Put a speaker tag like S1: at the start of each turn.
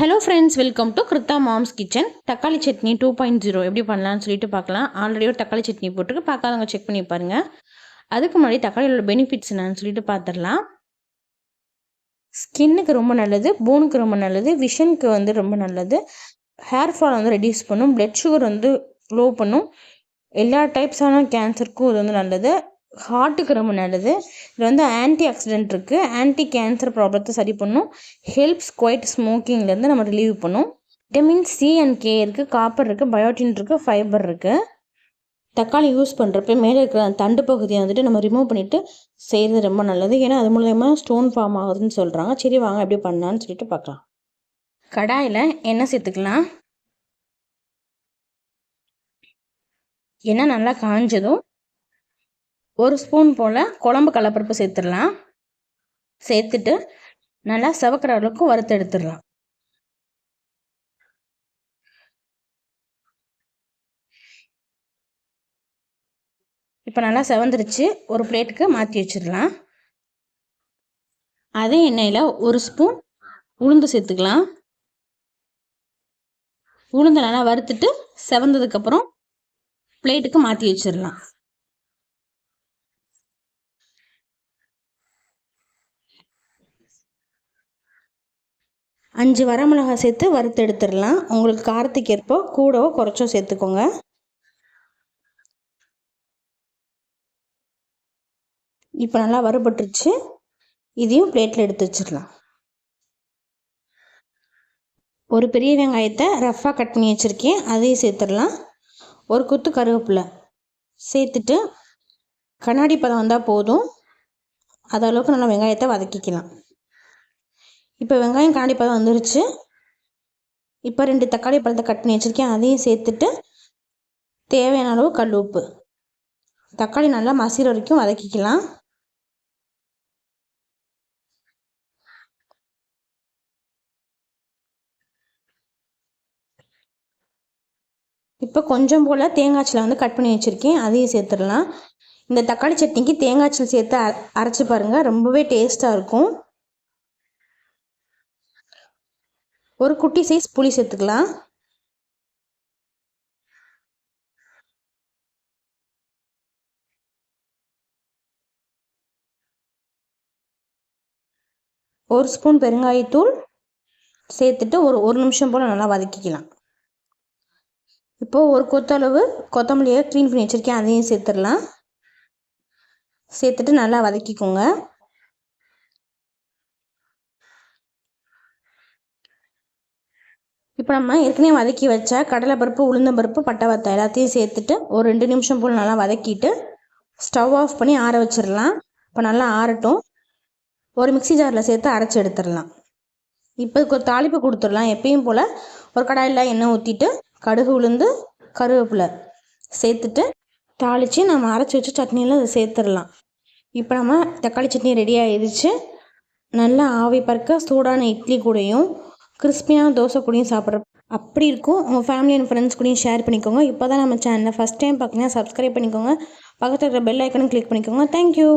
S1: Hello friends welcome to Krutha mom's kitchen தக்காளி சட்னி two point zero எப்படி பண்ணலாம்னு சொல்லிட்டு பார்க்கலாம். ஆல்ரெடி ஒரு தக்காளி சட்னி போட்டுருக்கு. பார்க்காதவங்க செக் பண்ணி பாருங்கள் அதுக்கு முன்னாடி தக்காளியோட பெனிஃபிட்ஸ் என்னன்னு சொல்லிட்டு பார்த்துடலாம். ஸ்கின்னுக்கு ரொம்ப நல்லது போனுக்கு ரொம்ப நல்லது விஷனுக்கு வந்து ரொம்ப நல்லது. ஹேர் ஃபால் வந்து ரெடியூஸ் பண்ணும் பிளட் சுகர் வந்து லோ பண்ணும். எல்லா டைப்ஸான கேன்சருக்கும் இது வந்து நல்லது. ஹார்ட்டுக்கு ரொம்ப நல்லது. இதில் வந்து ஆன்டி ஆக்சிடென்ட் இருக்குது ஆன்டி கேன்சர் ப்ராப்ளத்தை சரி பண்ணும் ஹெல்ப்ஸ் குவைட் ஸ்மோக்கிங்லேருந்து நம்ம ரிலீவ் பண்ணும். விட்டமின் சி அண்ட் கே இருக்குது காப்பர் இருக்குது பயோட்டின் இருக்குது ஃபைபர் இருக்குது தக்காளி யூஸ் பண்ணுறப்ப மேலே இருக்கிற தண்டு பகுதியை வந்துட்டு நம்ம ரிமூவ் பண்ணிவிட்டு செய்கிறது ரொம்ப நல்லது. ஏன்னா அது மூலயமா ஸ்டோன் ஃபார்ம் ஆகுதுன்னு சொல்கிறாங்க சரி வாங்க எப்படி பண்ணலான்னு சொல்லிட்டு பார்க்கலாம். கடாயில் எண்ணெய் சேர்த்துக்கலாம். எண்ணெய் நல்லா காஞ்சதும் ஒரு ஸ்பூன் போல் குழம்பு கடலப்பருப்பு சேர்த்துடலாம். சேர்த்துட்டு நல்லா செவக்கிற அளவுக்கு வறுத்து எடுத்துடலாம். இப்போ நல்லா செவந்துருச்சு. ஒரு பிளேட்டுக்கு மாற்றி வச்சிடலாம். அதே எண்ணெயில் ஒரு ஸ்பூன் உளுந்து சேர்த்துக்கலாம். உளுந்து நல்லா வறுத்துட்டு செவந்ததுக்கப்புறம் பிளேட்டுக்கு மாற்றி வச்சிடலாம். அஞ்சு வரமிளகா சேர்த்து வறுத்து எடுத்துடலாம். உங்களுக்கு காரத்துக்கு ஏற்போ கூடவோ குறைச்சோ சேர்த்துக்கோங்க. இப்போ நல்லா வறுபட்டுருச்சு. இதையும் பிளேட்டில் எடுத்து வச்சிடலாம். ஒரு பெரிய வெங்காயத்தை ரஃப்பாக கட் பண்ணி வச்சுருக்கேன். அதையும் சேர்த்துடலாம். ஒரு குத்து கருவேப்பிலை சேர்த்துட்டு கண்ணாடி பதம் வந்தால் போதும். அதளவுக்கு அளவுக்கு நல்லா வெங்காயத்தை வதக்கிக்கலாம். இப்போ வெங்காயம் கண்ணாடி பழம் வந்துருச்சு. இப்போ ரெண்டு தக்காளி பழத்தை கட் பண்ணி வச்சுருக்கேன். அதையும் சேர்த்துட்டு தேவையான அளவு கல் உப்பு. தக்காளி நல்லா மசிற வரைக்கும் வதக்கிக்கலாம். இப்போ கொஞ்சம் போல் தேங்காய்ச்சில் வந்து கட் பண்ணி வச்சுருக்கேன். அதையும் சேர்த்துடலாம். இந்த தக்காளி சட்னிக்கு தேங்காய்ச்சல் சேர்த்து அரைச்சி பாருங்கள் ரொம்பவே டேஸ்ட்டாக இருக்கும். ஒரு குட்டி சைஸ் புளி சேர்த்துக்கலாம். ஒரு ஸ்பூன் பெருங்காயத்தூள் சேர்த்துட்டு ஒரு ஒரு நிமிஷம் போல் நல்லா வதக்கிக்கலாம். இப்போது ஒரு கொத்தளவு கொத்தமல்லியை க்ளீன் பண்ணி வச்சுருக்கேன் அதையும் சேர்த்துடலாம். சேர்த்துட்டு நல்லா வதக்கிக்கோங்க. இப்போ நம்ம ஏற்கனவே வதக்கி வச்ச கடலைப்பருப்பு உளுந்தம்பருப்பு பட்டை வத்தம் எல்லாத்தையும் சேர்த்துட்டு ஒரு ரெண்டு நிமிஷம் போல் நல்லா வதக்கிட்டு ஸ்டவ் ஆஃப் பண்ணி ஆற வச்சிடலாம் இப்போ நல்லா ஆறட்டும். ஒரு மிக்சி ஜாரில் சேர்த்து அரைச்சி எடுத்துடலாம் இப்போ ஒரு தாளிப்பு கொடுத்துடலாம் எப்பயும் போல். ஒரு கடாயில் எண்ணெய் ஊற்றிட்டு கடுகு உளுந்து கருவேப்பிலை சேர்த்துட்டு தாளித்து நம்ம அரைச்சி வச்சு சட்னியில் அதை சேர்த்துடலாம் இப்போ நம்ம தக்காளி சட்னி ரெடி ஆகிடுச்சு நல்லா ஆவி பறக்க சூடான இட்லி கூடையும் கிறிஸ்பியான தோசை கூடயும் சாப்பிட்ற அப்படி இருக்கும். உங்கள் ஃபேமிலி அண்ட் ஃப்ரெண்ட்ஸ் கூடயும் ஷேர் பண்ணிக்கோங்க. இப்போ தான் நம்ம சேனலை ஃபஸ்ட் டைம் பார்க்குறீங்கன்னா சப்ஸ்கிரைப் பண்ணிக்கோங்க. பக்கத்தில் இருக்கிற பெல் ஐக்கனும் கிளிக் பண்ணிக்கோங்க. Thank you